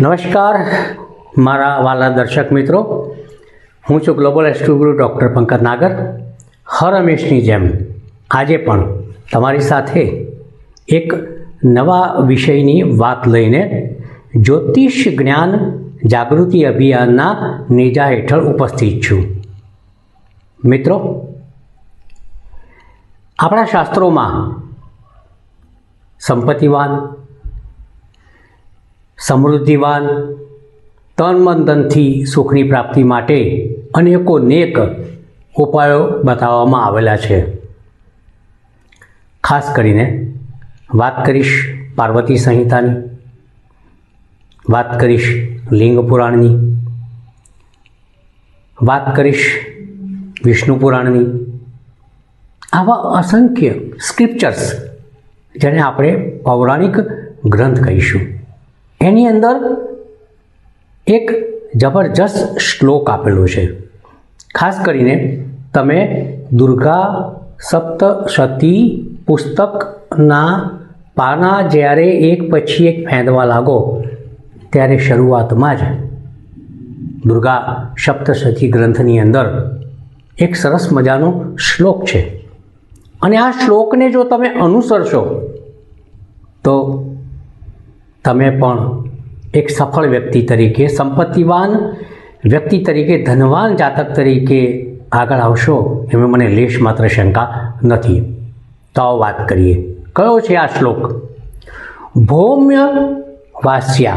નમસ્કાર, મારા વાલા દર્શક મિત્રો. હું છું ગ્લોબલ એસ્ટ્રોગુરુ ડૉક્ટર પંકજ નાગર. હર હંમેશની જેમ, આજે પણ તમારી સાથે એક નવા વિષયની વાત લઈને જ્યોતિષ જ્ઞાન જાગૃતિ અભિયાનના નેજા હેઠળ ઉપસ્થિત છું. મિત્રો, આપણા શાસ્ત્રોમાં સંપત્તિવાન સમૃદ્ધિવાન, તન મન ધનથી સુખની પ્રાપ્તિ માટે અનેકો નેક ઉપાયો બતાવવામાં આવેલા છે. ખાસ કરીને વાત કરીશ પાર્વતી સંહિતાની, વાત કરીશ લિંગ પુરાણની, વાત કરીશ વિષ્ણુ પુરાણની. આવા અસંખ્ય સ્ક્રિપ્ચર્સ જેને આપણે પૌરાણિક ગ્રંથ કહીશું. એની અંદર એક જબરજસ્ત શ્લોક આપેલો છે. ખાસ કરીને તમે દુર્ગા સપ્તશતી પુસ્તકના પાના જ્યારે એક પછી એક ફેંદવા લાગો, ત્યારે શરૂઆતમાં જ દુર્ગા સપ્તશતી ગ્રંથની અંદર એક સરસ મજાનો શ્લોક છે. અને આ શ્લોકને જો તમે અનુસરશો, તો તમે પણ એક સફળ વ્યક્તિ તરીકે, સંપત્તિવાન વ્યક્તિ તરીકે, ધનવાન જાતક તરીકે આગળ આવશો એમાં મને લેશ માત્ર શંકા નથી. તો આવો વાત કરીએ. કયો છે આ શ્લોક? ભૌમ્ય વાસ્યા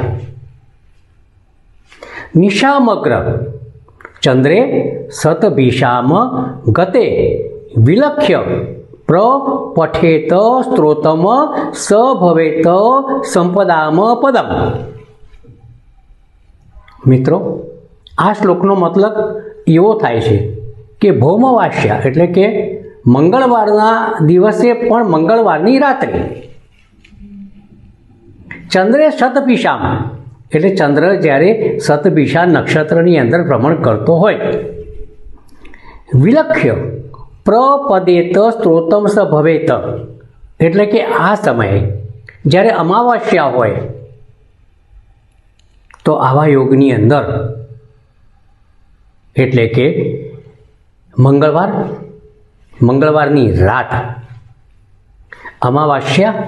નિશામગ્ર. ચંદ્રે સતભીષામ ગતે વિલક્ષ્ય. પ્રપઠેત સ્ત્રોતમ સ ભવેત સંપદામ પદમ મિત્રો આ શ્લોકનો મતલબ એવો થાય છે કે ભૌમવાસ્યા એટલે કે મંગળવારના દિવસે પણ મંગળવારની રાત્રે. ચંદ્રે સતપિશામાં એટલે ચંદ્ર જ્યારે સતપિશા નક્ષત્રની અંદર ભ્રમણ કરતો હોય. વિલક્ષ્ય પ્રપદેત સ્ત્રોતમ સ ભવેત. એટલે કે આ સમયે જ્યારે અમાવાસ્યા હોય, તો આવા યોગની અંદર, એટલે કે મંગળવાર, મંગળવારની રાત, અમાવાસ્યા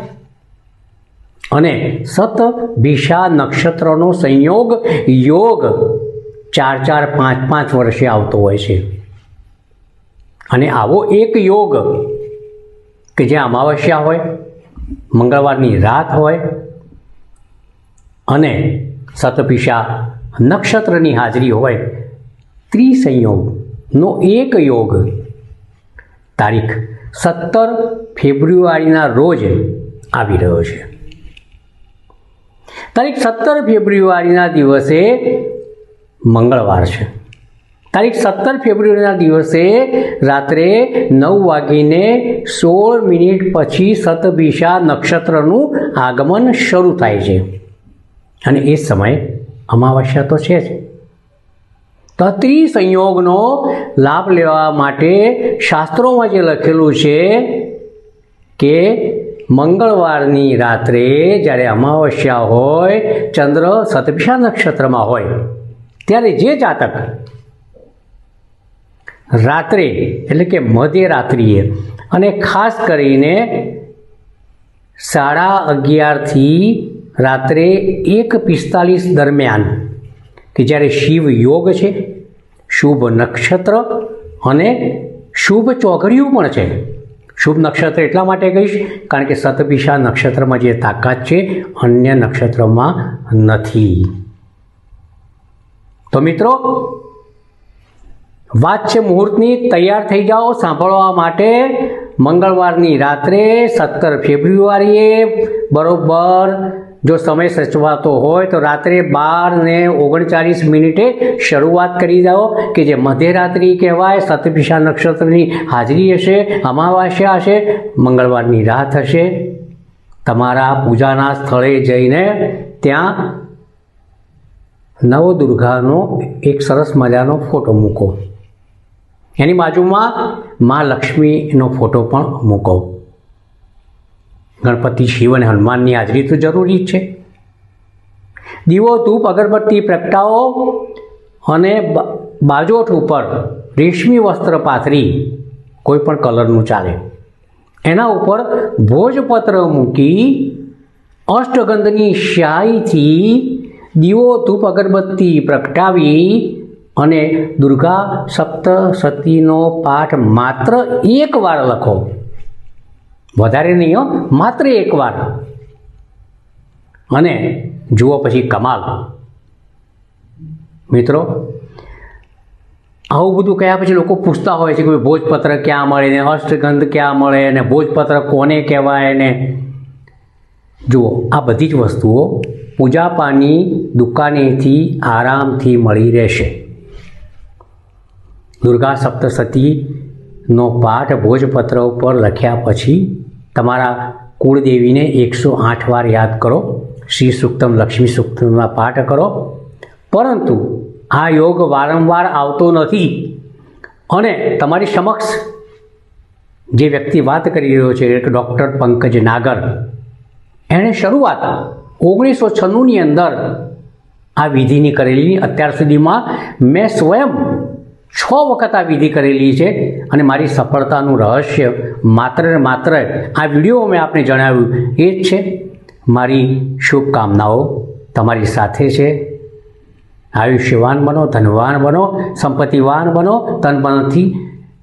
અને સત ભીષા નક્ષત્રનો સંયોગ યોગ ચાર ચાર પાંચ પાંચ વર્ષે આવતો હોય છે. અને આવો એક યોગ કે જે અમાવસ્યા હોય, મંગળવારની રાત હોય, અને સતપિશા નક્ષત્રની હાજરી હોય, ત્રિસંયોગનો એક યોગ. તારીખ સત્તર ફેબ્રુઆરીના રોજ આવી રહ્યો છે. તારીખ સત્તર ફેબ્રુઆરીના દિવસે મંગળવાર છે. તારીખ સત્તર ફેબ્રુઆરીના દિવસે રાત્રે નવ વાગીને સોળ મિનિટ પછી સતભિષા નક્ષત્રનું આગમન શરૂ થાય છે. અને એ સમયે અમાવસ્યા તો છે જ. તત્રી સંયોગનો લાભ લેવા માટે શાસ્ત્રોમાં જે લખેલું છે કે મંગળવારની રાત્રે જ્યારે અમાવસ્યા હોય, ચંદ્ર સતભિષા નક્ષત્રમાં હોય, ત્યારે જે જાતક રાત્રે, એટલે કે મધ્યરાત્રિએ અને ખાસ કરીને સાડા અગિયારથી રાત્રે એક પિસ્તાલીસ દરમિયાન, કે જ્યારે શિવ યોગ છે, શુભ નક્ષત્ર અને શુભ ચોઘડિયું પણ છે. શુભ નક્ષત્ર એટલા માટે કહીશ, કારણ કે સતપિશા નક્ષત્રમાં જે તાકાત છે, અન્ય નક્ષત્રમાં નથી. તો મિત્રો વાત છે મુહૂર્તની તૈયાર થઈ જાઓ સાંભળવા માટે. મંગળવારની રાત્રે સત્તર ફેબ્રુઆરીએ બરોબર જો સમય સચવાતો હોય તો રાત્રે બાર ને ઓગણચાલીસ મિનિટે શરૂઆત કરી જાઓ કે જે મધ્યરાત્રિ કહેવાય સતપિશા નક્ષત્રની હાજરી હશે, અમાવાસ્યા હશે, મંગળવારની રાત હશે. તમારા પૂજાના સ્થળે જઈને ત્યાં નવદુર્ગાનો એક સરસ મજાનો ફોટો મૂકો. એની બાજુમાં મા લક્ષ્મીનો ફોટો પણ મૂકો. ગણપતિ શિવ અને હનુમાનની હાજરી તો જરૂરી છે. દીવો, ધૂપ, અગરબત્તી, પ્રગટાવો અને બાજોઠ ઉપર રેશમી વસ્ત્ર પાથરી કોઈ પણ કલરનું ચાલે. એના ઉપર ભોજપત્ર મૂકી અષ્ટગંધની શાહીથી દીવો, ધૂપ, અગરબત્તી પ્રગટાવી અને દુર્ગા સપ્તસતીનો પાઠ માત્ર એક વાર લખો. વધારે નહીં હો, માત્ર એક વાર. અને જુઓ પછી કમાલ. મિત્રો, આવું બધું કયા પછી લોકો પૂછતા હોય છે કે ભોજપત્ર ક્યાં મળે ને અષ્ટગંધ ક્યાં મળે ને ભોજપત્ર કોને કહેવાય ને. જુઓ, આ બધી જ વસ્તુઓ પૂજાપાની દુકાનેથી આરામથી મળી રહેશે. દુર્ગા સપ્તસતીનો પાઠ ભોજપત્ર ઉપર લખ્યા પછી તમારા કુળદેવીને એકસો આઠ વાર યાદ કરો. શ્રી સુક્તમ લક્ષ્મી સુક્તમના પાઠ કરો. પરંતુ આ યોગ વારંવાર આવતો નથી અને તમારી સમક્ષ જે વ્યક્તિ વાત કરી રહ્યો છે એક ડૉક્ટર પંકજ નાગર, એણે શરૂઆત ઓગણીસો છન્નુંની અંદર આ વિધિની કરેલી અત્યાર સુધીમાં મેં સ્વયં છ વખત આ વિધિ કરેલી છે અને મારી સફળતાનું રહસ્ય માત્ર ને માત્ર આ વીડિયો મેં આપને જણાવ્યું. એ જ છે, મારી શુભકામનાઓ તમારી સાથે છે. આયુષ્યવાન બનો, ધનવાન બનો, સંપત્તિવાન બનો, તન મનથી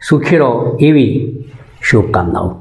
સુખી રહો એવી શુભકામનાઓ.